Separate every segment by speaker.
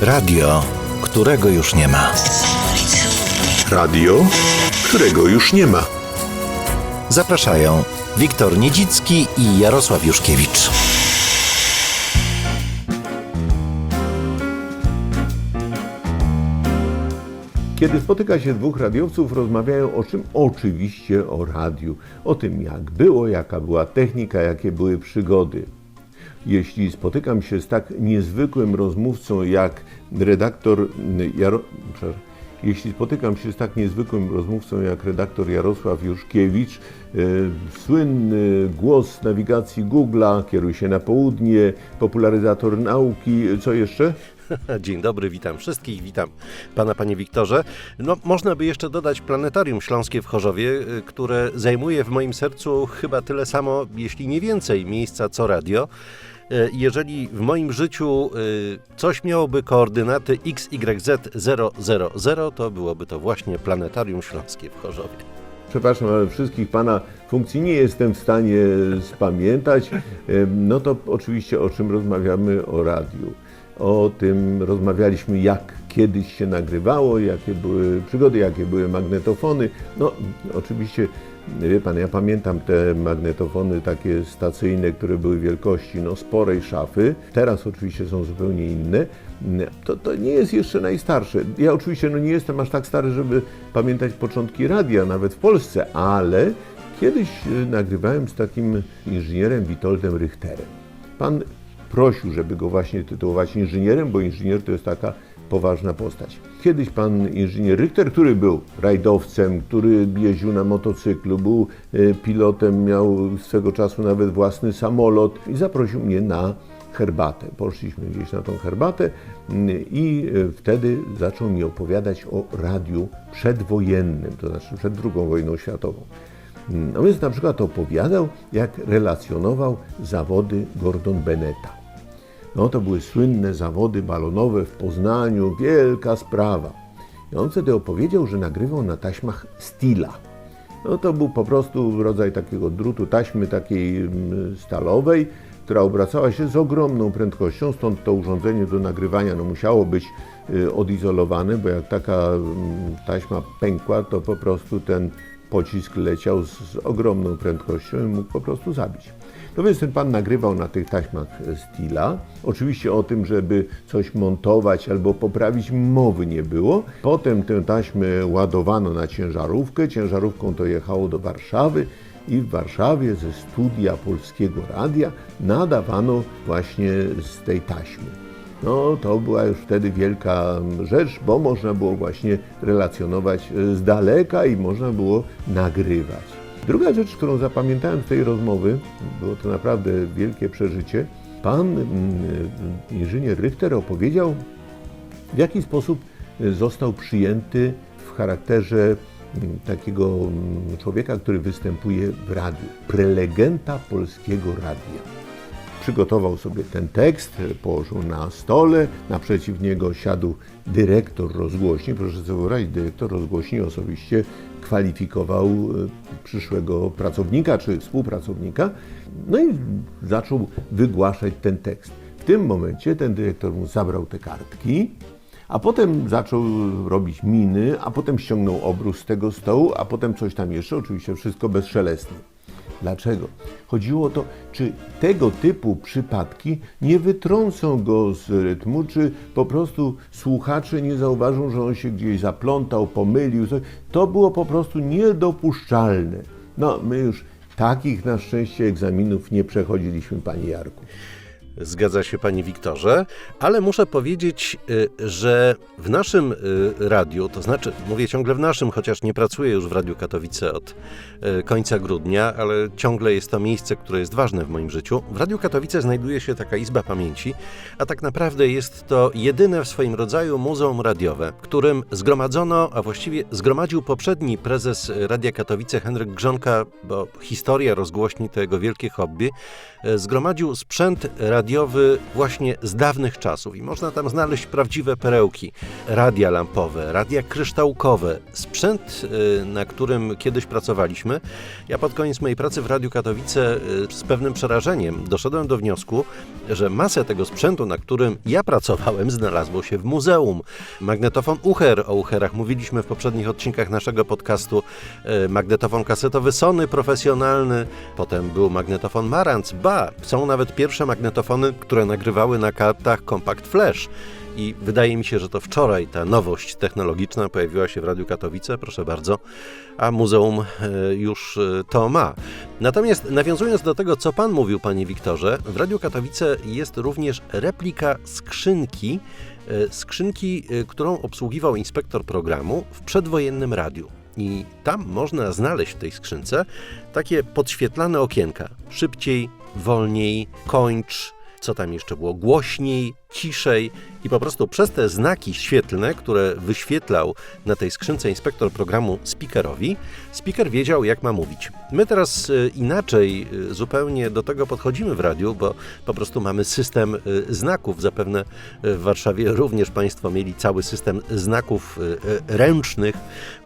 Speaker 1: Radio, którego już nie ma.
Speaker 2: Radio, którego już nie ma.
Speaker 1: Zapraszają Wiktor Niedzicki i Jarosław Juszkiewicz.
Speaker 3: Kiedy spotyka się dwóch radiowców, rozmawiają o czym? Oczywiście o radiu. O tym, jak było, jaka była technika, jakie były przygody. Jeśli spotykam się z tak niezwykłym rozmówcą jak redaktor Jaro... Jeśli spotykam się z tak niezwykłym rozmówcą jak redaktor Jarosław Juszkiewicz, e, słynny głos nawigacji Google'a, kieruj się na południe, popularyzator nauki, co jeszcze?
Speaker 4: Dzień dobry, witam wszystkich, witam pana, panie Wiktorze. No, można by jeszcze dodać Planetarium Śląskie w Chorzowie, y, które zajmuje w moim sercu chyba tyle samo, jeśli nie więcej miejsca co radio. Y, Jeżeli w moim życiu y, coś miałoby koordynaty XYZ000, to byłoby to właśnie Planetarium Śląskie w Chorzowie.
Speaker 3: Przepraszam, ale wszystkich Pana funkcji nie jestem w stanie spamiętać. No to oczywiście o czym rozmawiamy? O radiu. O tym rozmawialiśmy, jak kiedyś się nagrywało, jakie były przygody, jakie były magnetofony. No oczywiście, wie Pan, ja pamiętam te magnetofony takie stacyjne, które były wielkości no, sporej szafy. Teraz oczywiście są zupełnie inne. To, to nie jest jeszcze najstarsze. Ja oczywiście no, nie jestem aż tak stary, żeby pamiętać początki radia, nawet w Polsce, ale kiedyś y, nagrywałem z takim inżynierem Witoldem Richterem. Pan prosił, żeby go właśnie tytułować inżynierem, bo inżynier to jest taka poważna postać. Kiedyś pan inżynier Richter, który był rajdowcem, który jeździł na motocyklu, był e, pilotem, miał swego czasu nawet własny samolot i zaprosił mnie na herbatę. Poszliśmy gdzieś na tą herbatę mm, i e, wtedy zaczął mi opowiadać o radiu przedwojennym, to znaczy przed II wojną światową. No więc na przykład opowiadał, jak relacjonował zawody Gordon Bennetta. No to były słynne zawody balonowe w Poznaniu, wielka sprawa. I on wtedy opowiedział, że nagrywał na taśmach Stila. No to był po prostu rodzaj takiego drutu, taśmy takiej mm, stalowej, która obracała się z ogromną prędkością, stąd to urządzenie do nagrywania no, musiało być y, odizolowane, bo jak taka mm, taśma pękła, to po prostu ten pocisk leciał z, z ogromną prędkością i mógł po prostu zabić. No więc ten pan nagrywał na tych taśmach Stila. Oczywiście o tym, żeby coś montować albo poprawić, mowy nie było. Potem tę taśmę ładowano na ciężarówkę. Ciężarówką to jechało do Warszawy i w Warszawie ze studia Polskiego Radia nadawano właśnie z tej taśmy. No to była już wtedy wielka rzecz, bo można było właśnie relacjonować z daleka i można było nagrywać. Druga rzecz, którą zapamiętałem z tej rozmowy, było to naprawdę wielkie przeżycie. Pan mm, inżynier Richter opowiedział, w jaki sposób został przyjęty w charakterze mm, takiego mm, człowieka, który występuje w radiu, prelegenta polskiego radia przygotował sobie ten tekst, położył na stole, naprzeciw niego siadł dyrektor rozgłośni. Proszę sobie wyobrazić, dyrektor rozgłośni osobiście kwalifikował e, przyszłego pracownika czy współpracownika, no i zaczął wygłaszać ten tekst. W tym momencie ten dyrektor mu zabrał te kartki, a potem zaczął robić miny, a potem ściągnął obrus z tego stołu, a potem coś tam jeszcze, oczywiście wszystko bezszelestnie. Dlaczego? Chodziło o to, czy tego typu przypadki nie wytrącą go z rytmu, czy po prostu słuchacze nie zauważą, że on się gdzieś zaplątał, pomylił. To było po prostu niedopuszczalne. No, my już takich na szczęście egzaminów nie przechodziliśmy, panie Jarku.
Speaker 4: Zgadza się, panie Wiktorze, ale muszę powiedzieć, y, że w naszym y, radiu, to znaczy mówię ciągle w naszym, chociaż nie pracuję już w Radiu Katowice od y, końca grudnia, ale ciągle jest to miejsce, które jest ważne w moim życiu. W Radiu Katowice znajduje się taka Izba Pamięci, a tak naprawdę jest to jedyne w swoim rodzaju muzeum radiowe, którym zgromadzono, a właściwie zgromadził poprzedni prezes Radia Katowice Henryk Grzonka, bo historia rozgłośni to jego wielkie hobby, zgromadził sprzęt radiowy radiowy właśnie z dawnych czasów i można tam znaleźć prawdziwe perełki. Radia lampowe, radia kryształkowe, sprzęt, y, na którym kiedyś pracowaliśmy. Ja pod koniec mojej pracy w Radiu Katowice y, z pewnym przerażeniem doszedłem do wniosku, że masę tego sprzętu, na którym ja pracowałem, znalazło się w muzeum. Magnetofon Uher, o Uherach mówiliśmy w poprzednich odcinkach naszego podcastu, y, magnetofon kasetowy Sony profesjonalny, potem był magnetofon Marantz, ba, są nawet pierwsze magnetofony, które nagrywały na kartach Compact Flash. I wydaje mi się, że to wczoraj ta nowość technologiczna pojawiła się w Radiu Katowice, proszę bardzo, a muzeum e, już e, to ma. Natomiast nawiązując do tego, co Pan mówił, Panie Wiktorze, w Radiu Katowice jest również replika skrzynki, e, skrzynki, którą obsługiwał inspektor programu w przedwojennym radiu. I tam można znaleźć w tej skrzynce takie podświetlane okienka. Szybciej, wolniej, kończ, co tam jeszcze było, głośniej, ciszej i po prostu przez te znaki świetlne, które wyświetlał na tej skrzynce inspektor programu speakerowi, speaker wiedział, jak ma mówić. My teraz y, inaczej y, zupełnie do tego podchodzimy w radiu, bo po prostu mamy system y, znaków. Zapewne w Warszawie również Państwo mieli cały system znaków ręcznych,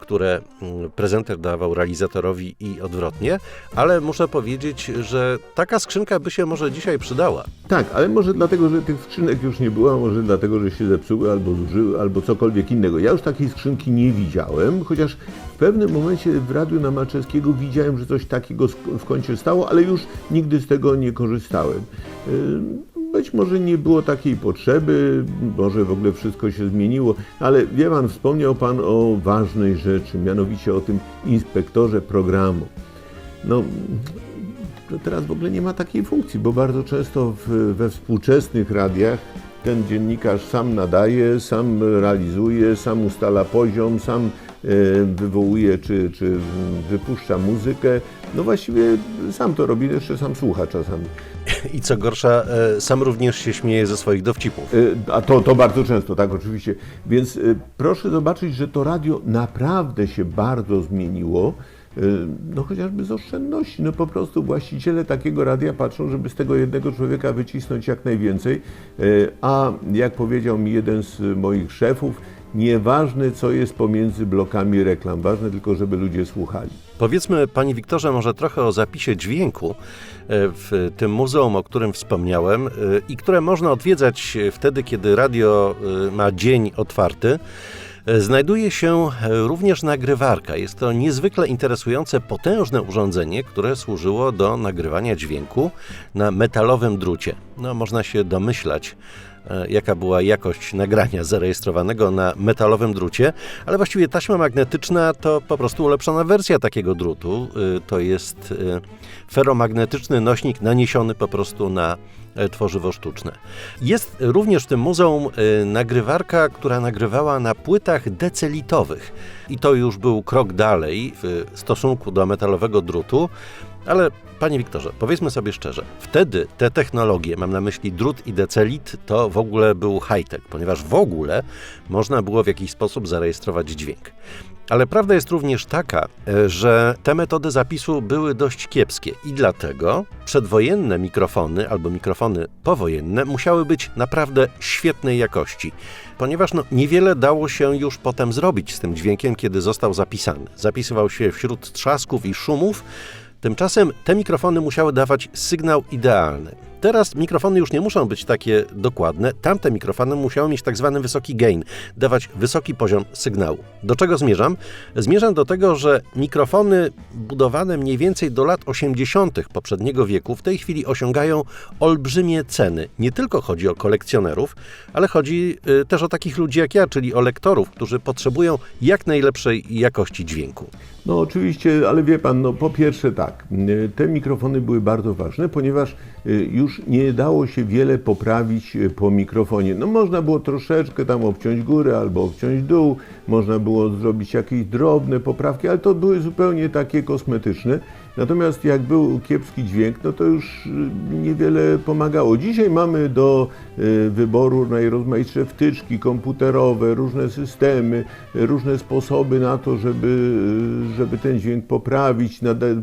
Speaker 4: które mm, prezenter dawał realizatorowi i odwrotnie, ale muszę powiedzieć, że taka skrzynka by się może dzisiaj przydała.
Speaker 3: Tak, ale może dlatego, że tych skrzynek już nie było, może dlatego, że się zepsuły albo zużyły, albo cokolwiek innego. Ja już takiej skrzynki nie widziałem, chociaż w pewnym momencie w radiu na Malczewskiego widziałem, że coś takiego w kącie stało, ale już nigdy z tego nie korzystałem. Być może nie było takiej potrzeby, może w ogóle wszystko się zmieniło, ale wie pan, wspomniał pan o ważnej rzeczy, mianowicie o tym inspektorze programu. No, teraz w ogóle nie ma takiej funkcji, bo bardzo często w, we współczesnych radiach ten dziennikarz sam nadaje, sam realizuje, sam ustala poziom, sam e, wywołuje czy, czy wypuszcza muzykę. No właściwie sam to robi, jeszcze sam słucha czasami.
Speaker 4: I co gorsza, e, sam również się śmieje ze swoich dowcipów.
Speaker 3: E, A to, to bardzo często, tak oczywiście. Więc proszę zobaczyć, że to radio naprawdę się bardzo zmieniło. E, No chociażby z oszczędności. No po prostu właściciele takiego radia patrzą, żeby z tego jednego człowieka wycisnąć jak najwięcej. E, A jak powiedział mi jeden z moich szefów, nieważne co jest pomiędzy blokami reklam, ważne tylko, żeby ludzie słuchali.
Speaker 4: Powiedzmy, Panie Wiktorze, może trochę o zapisie dźwięku e, w tym muzeum, o którym wspomniałem i które można odwiedzać wtedy, kiedy radio ma dzień otwarty. E, Znajduje się e, również nagrywarka. Jest to niezwykle interesujące, potężne urządzenie, które służyło do nagrywania dźwięku na metalowym drucie. No, można się domyślać, e, jaka była jakość nagrania zarejestrowanego na metalowym drucie, ale właściwie taśma magnetyczna to po prostu ulepszona wersja takiego drutu. Y, To jest feromagnetyczny nośnik naniesiony po prostu na e, tworzywo sztuczne. Jest również w tym muzeum y, nagrywarka, która nagrywała na płytach decelitowych. I to już był krok dalej w stosunku do metalowego drutu. Ale panie Wiktorze, powiedzmy sobie szczerze, wtedy te technologie, mam na myśli drut i decelit, to w ogóle był high-tech, ponieważ w ogóle można było w jakiś sposób zarejestrować dźwięk. Ale prawda jest również taka, e, że te metody zapisu były dość kiepskie i dlatego przedwojenne mikrofony albo mikrofony powojenne musiały być naprawdę świetnej jakości, ponieważ no, niewiele dało się już potem zrobić z tym dźwiękiem, kiedy został zapisany. Zapisywał się wśród trzasków i szumów, Tymczasem te mikrofony musiały dawać sygnał idealny. Teraz mikrofony już nie muszą być takie dokładne. Tamte mikrofony musiały mieć tak zwany wysoki gain, dawać wysoki poziom sygnału. Do czego zmierzam? Zmierzam do tego, że mikrofony budowane mniej więcej do lat 80. poprzedniego wieku w tej chwili osiągają olbrzymie ceny. Nie tylko chodzi o kolekcjonerów, ale chodzi y, też o takich ludzi jak ja, czyli o lektorów, którzy potrzebują jak najlepszej jakości dźwięku.
Speaker 3: No oczywiście, ale wie pan, no po pierwsze tak, y, te mikrofony były bardzo ważne, ponieważ y, już nie dało się wiele poprawić y, po mikrofonie. No można było troszeczkę tam obciąć górę albo obciąć dół, można było zrobić jakieś drobne poprawki, ale to były zupełnie takie kosmetyczne. Natomiast jak był kiepski dźwięk, no to już y, niewiele pomagało. Dzisiaj mamy do y, wyboru najrozmaitsze wtyczki komputerowe, różne systemy, różne sposoby na to, żeby, y, żeby ten dźwięk poprawić,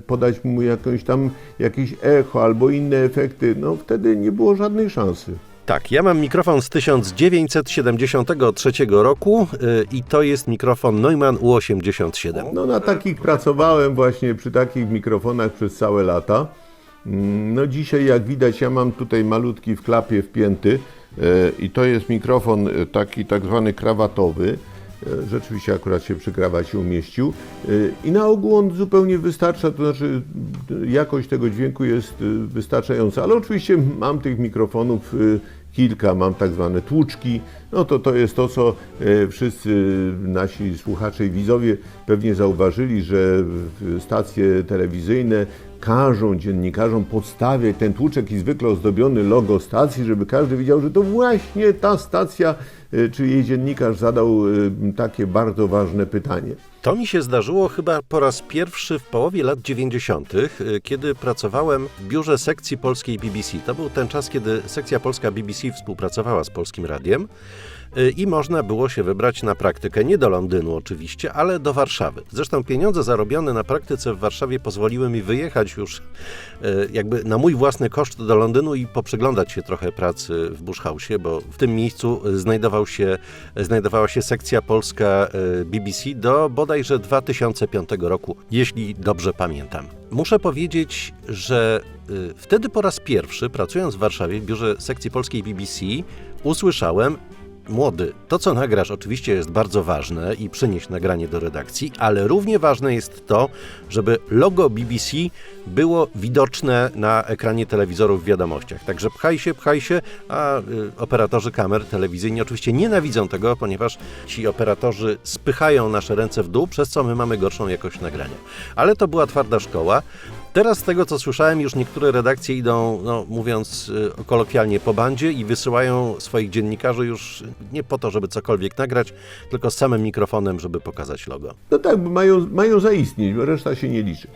Speaker 3: podać mu jakąś tam jakieś echo albo inne efekty. No wtedy nie było żadnej szansy.
Speaker 4: Tak, ja mam mikrofon z 1973 roku y, i to jest mikrofon Neumann U87.
Speaker 3: No na takich pracowałem właśnie przy takich mikrofonach przez całe lata. Mm, No dzisiaj jak widać ja mam tutaj malutki w klapie wpięty e, i to jest mikrofon e, taki tak zwany krawatowy. E, Rzeczywiście akurat się przy krawacie umieścił E, i na ogół on zupełnie wystarcza, to znaczy jakość tego dźwięku jest e, wystarczająca, ale oczywiście mam tych mikrofonów e, kilka, mam tak zwane tłuczki. No to to jest to, co e, wszyscy nasi słuchacze i widzowie pewnie zauważyli, że stacje telewizyjne każą dziennikarzom podstawiać ten tłuczek i zwykle ozdobiony logo stacji, żeby każdy widział, że to właśnie ta stacja, czy jej dziennikarz zadał takie bardzo ważne pytanie.
Speaker 4: To mi się zdarzyło chyba po raz pierwszy w połowie lat 90., y, kiedy pracowałem w biurze sekcji polskiej BBC. To był ten czas, kiedy sekcja polska BBC współpracowała z Polskim Radiem y, i można było się wybrać na praktykę, nie do Londynu oczywiście, ale do Warszawy. Zresztą pieniądze zarobione na praktyce w Warszawie pozwoliły mi wyjechać już y, jakby na mój własny koszt do Londynu i poprzyglądać się trochę pracy w Bush House, bo w tym miejscu znajdował się, znajdowała się sekcja polska BBC do bodajże 2005 roku, jeśli dobrze pamiętam. Muszę powiedzieć, że y, wtedy po raz pierwszy, pracując w Warszawie w biurze sekcji polskiej BBC, usłyszałem Młody, to co nagrasz oczywiście jest bardzo ważne i przynieść nagranie do redakcji, ale równie ważne jest to, żeby logo BBC było widoczne na ekranie telewizorów w wiadomościach. Także pchaj się, pchaj się, a y, operatorzy kamer telewizyjni oczywiście nienawidzą tego, ponieważ ci operatorzy spychają nasze ręce w dół, przez co my mamy gorszą jakość nagrania. Ale to była twarda szkoła. Teraz z tego, co słyszałem, już niektóre redakcje idą, no, mówiąc y, kolokwialnie, po bandzie i wysyłają swoich dziennikarzy już nie po to, żeby cokolwiek nagrać, tylko z samym mikrofonem, żeby pokazać logo.
Speaker 3: No tak, mają, mają zaistnieć, bo reszta się nie liczy.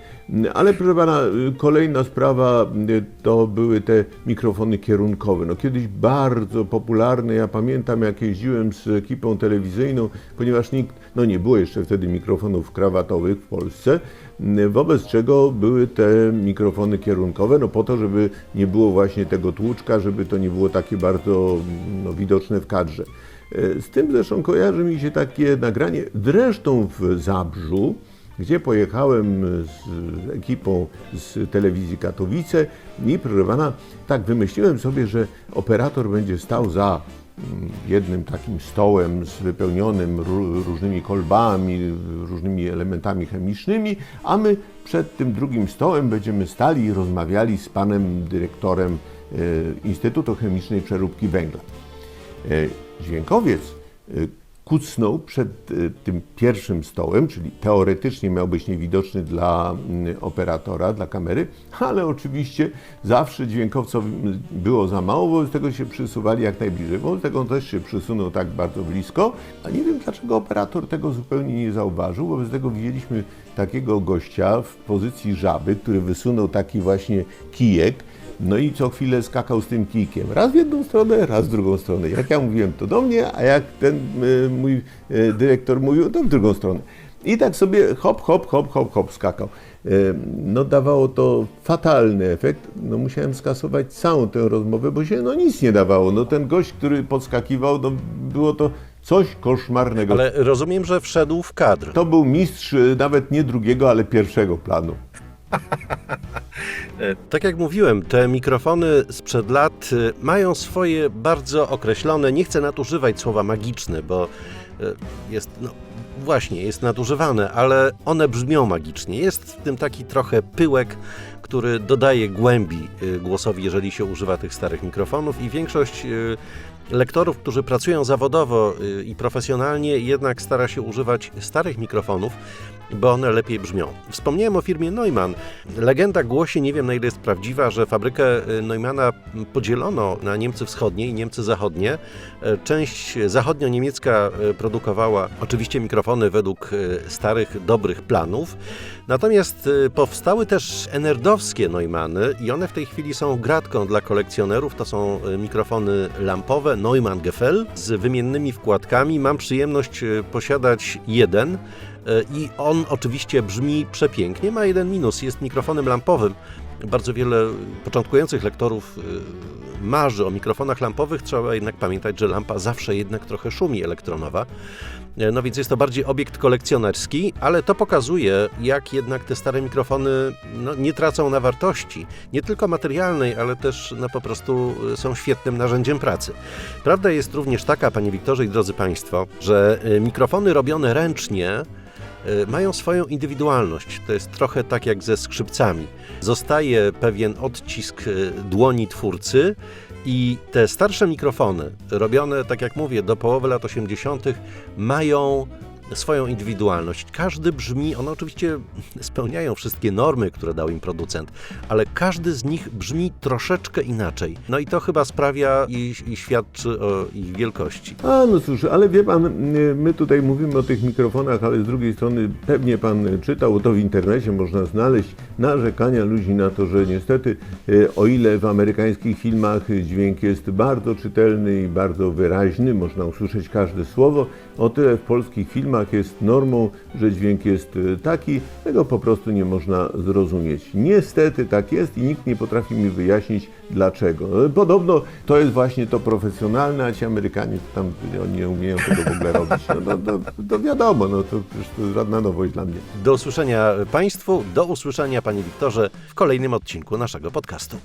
Speaker 3: Ale proszę pana, y, kolejna sprawa y, to były te mikrofony kierunkowe. No kiedyś bardzo popularne, ja pamiętam jak jeździłem z ekipą telewizyjną, ponieważ nikt, no nie było jeszcze wtedy mikrofonów krawatowych w Polsce, wobec czego były te mikrofony kierunkowe, no po to, żeby nie było właśnie tego tłuczka, żeby to nie było takie bardzo no, widoczne w kadrze. E, Z tym zresztą kojarzy mi się takie nagranie, zresztą w Zabrzu, gdzie pojechałem z ekipą z telewizji Katowice i proszę pana, tak wymyśliłem sobie, że operator będzie stał za jednym takim stołem z wypełnionym ró- różnymi kolbami, różnymi elementami chemicznymi, a my przed tym drugim stołem będziemy stali i rozmawiali z panem dyrektorem e, Instytutu Chemicznej Przeróbki Węgla. E, Dźwiękowiec e, kucnął przed e, tym pierwszym stołem, czyli teoretycznie miał być niewidoczny dla mm, operatora, dla kamery, ale oczywiście zawsze dźwiękowcowi było za mało, wobec tego się przysuwali jak najbliżej. Wobec tego on też się przysunął tak bardzo blisko, a nie wiem dlaczego operator tego zupełnie nie zauważył, wobec tego widzieliśmy takiego gościa w pozycji żaby, który wysunął taki właśnie kijek, no i co chwilę skakał z tym kijkiem. Raz w jedną stronę, raz w drugą stronę. Jak ja mówiłem, to do mnie, a jak ten y, mój y, dyrektor mówił, to w drugą stronę. I tak sobie hop, hop, hop, hop, hop skakał. Y, No dawało to fatalny efekt. No musiałem skasować całą tę rozmowę, bo się no nic nie dawało. No ten gość, który podskakiwał, no było to coś koszmarnego.
Speaker 4: Ale rozumiem, że wszedł w kadr.
Speaker 3: To był mistrz nawet nie drugiego, ale pierwszego planu.
Speaker 4: E, Tak jak mówiłem, te mikrofony sprzed lat e, mają swoje bardzo określone, nie chcę nadużywać słowa magiczne, bo e, jest, no właśnie, jest nadużywane, ale one brzmią magicznie. Jest w tym taki trochę pyłek, który dodaje głębi głosowi, jeżeli się używa tych starych mikrofonów i większość lektorów, którzy pracują zawodowo i profesjonalnie, jednak stara się używać starych mikrofonów, bo one lepiej brzmią. Wspomniałem o firmie Neumann. Legenda głosi, nie wiem na ile jest prawdziwa, że fabrykę y, Neumanna podzielono na Niemcy Wschodnie i Niemcy Zachodnie. E, Część zachodnio-niemiecka e, produkowała oczywiście mikrofony według e, starych, dobrych planów. Natomiast powstały też enerdowskie Neumanny i one w tej chwili są gratką dla kolekcjonerów. To są mikrofony lampowe Neumann Gefell z wymiennymi wkładkami. Mam przyjemność posiadać jeden. I on oczywiście brzmi przepięknie. Ma jeden minus, jest mikrofonem lampowym. Bardzo wiele początkujących lektorów y, marzy o mikrofonach lampowych. Trzeba jednak pamiętać, że lampa zawsze jednak trochę szumi elektronowa. E, No więc jest to bardziej obiekt kolekcjonerski, ale to pokazuje, jak jednak te stare mikrofony no, nie tracą na wartości. Nie tylko materialnej, ale też no, po prostu y, są świetnym narzędziem pracy. Prawda jest również taka, panie Wiktorze i drodzy państwo, że y, mikrofony robione ręcznie y, mają swoją indywidualność. To jest trochę tak jak ze skrzypcami. Zostaje pewien odcisk y, dłoni twórcy i te starsze mikrofony, robione, tak jak mówię, do połowy lat 80., mają swoją indywidualność. Każdy brzmi, one oczywiście spełniają wszystkie normy, które dał im producent, ale każdy z nich brzmi troszeczkę inaczej. No i to chyba sprawia i, i świadczy o ich wielkości.
Speaker 3: A no cóż, ale wie pan, y, my tutaj mówimy o tych mikrofonach, ale z drugiej strony pewnie pan czytał, to w internecie można znaleźć narzekania ludzi na to, że niestety y, o ile w amerykańskich filmach dźwięk jest bardzo czytelny i bardzo wyraźny, można usłyszeć każde słowo, o tyle w polskich filmach jest normą, że dźwięk jest y, taki, tego po prostu nie można zrozumieć. Niestety tak jest i nikt nie potrafi mi wyjaśnić dlaczego. Podobno to jest właśnie to profesjonalne, a ci Amerykanie to tam oni nie umieją tego w ogóle robić. No, no, no, to wiadomo, no to przecież to żadna nowość dla mnie.
Speaker 4: Do usłyszenia Państwu, do usłyszenia Panie Wiktorze w kolejnym odcinku naszego podcastu.